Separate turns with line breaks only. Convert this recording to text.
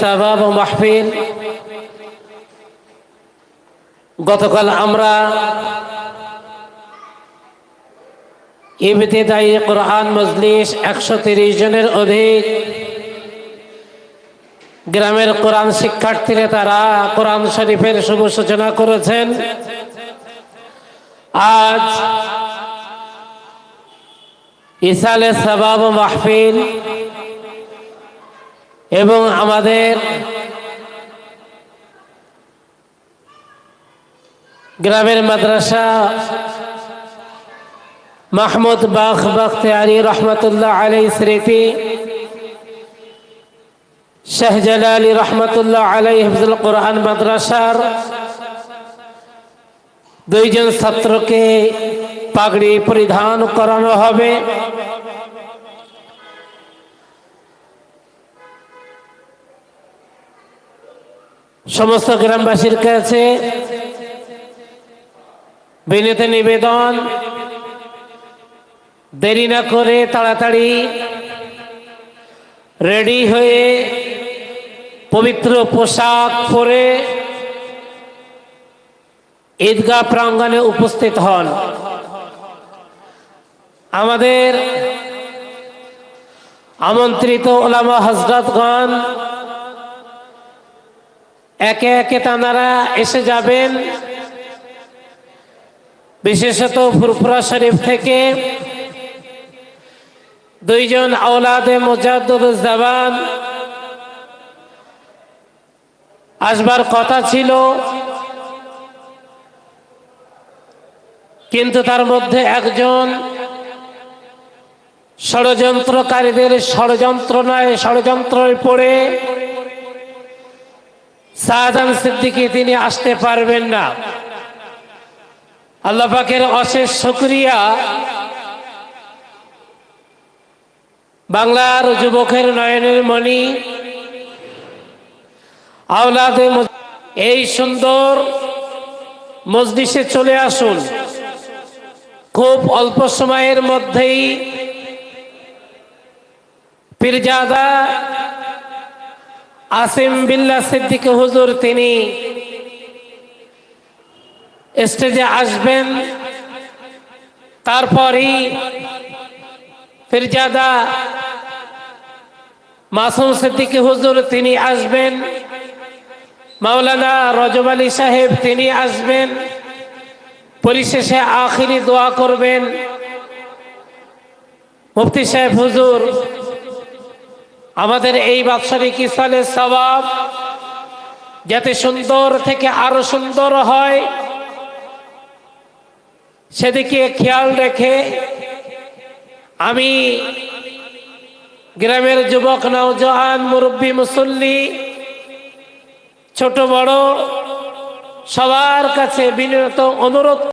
সাবাব ও মাহফিল। গতকাল আমরা ইবতেদায়ী কোরআন মজলিস একশো তিরিশ জনের অধিক গ্রামের কোরআন শিক্ষার্থীরা তারা কোরআন শরীফের শুভ সূচনা করেছেন। আজ ইসালে সাবাব মাহফিল এবং আমাদের গ্রামের মাদ্রাসা মাহমুদ বাখ আলী রহমতুল্লাহ আলাই স্মৃতি শাহজালালি রহমতুল্লাহ আলাই হিফজুল কোরআন মাদ্রাসার দুইজন ছাত্রকে পাগড়ি পরিধান করানো হবে। সমস্ত গ্রামবাসীর কাছে বিনীত নিবেদন। দেরি না করে তাড়াতাড়ি রেডি হয়ে পবিত্র পোশাক পরে ঈদগাহ প্রাঙ্গণে উপস্থিত হন। আমাদের আমন্ত্রিত ওলামা হজরতগণ একে একে তানারা এসে যাবেন। বিশেষত ফুরফুরা শরীফ থেকে দুইজন আওলাদে মুজাদুজ্জামান আসবার কথা ছিল। কিন্তু তার মধ্যে একজন ষড়যন্ত্রকারীদের ষড়যন্ত্র নয় ষড়যন্ত্রে পড়ে শাহজাহান সিদ্দিকী, তিনি আসতে পারবেন না। আল্লাহ পাকের অশেষ শুক্রিয়া। বাংলার যুবকের নয়নের মণি, আওলাদে এই সুন্দর মজলিসে চলে আসুন। খুব অল্প সময়ের মধ্যেই পীরজাদা আসিম বিল্লা সিদ্দিক হুজুর তিনি স্টেজে আসবেন, তারপরই ফিরজাদা মাসুম সিদ্দিক হুজুর তিনি আসবেন, মাওলানা রজব আলী সাহেব তিনি আসবেন, পরিশেষে আখিরি দোয়া করবেন। মুফতি সাহেব হুজুর আমাদের এই বাৎসরিক ইসালের স্বভাব যাতে সুন্দর থেকে আরও সুন্দর হয়, সেদিকে খেয়াল রেখে আমি গ্রামের যুবক নওজওয়ান মুরব্বী, মুসল্লি, ছোট বড় সবার কাছে বিনীত অনুরোধ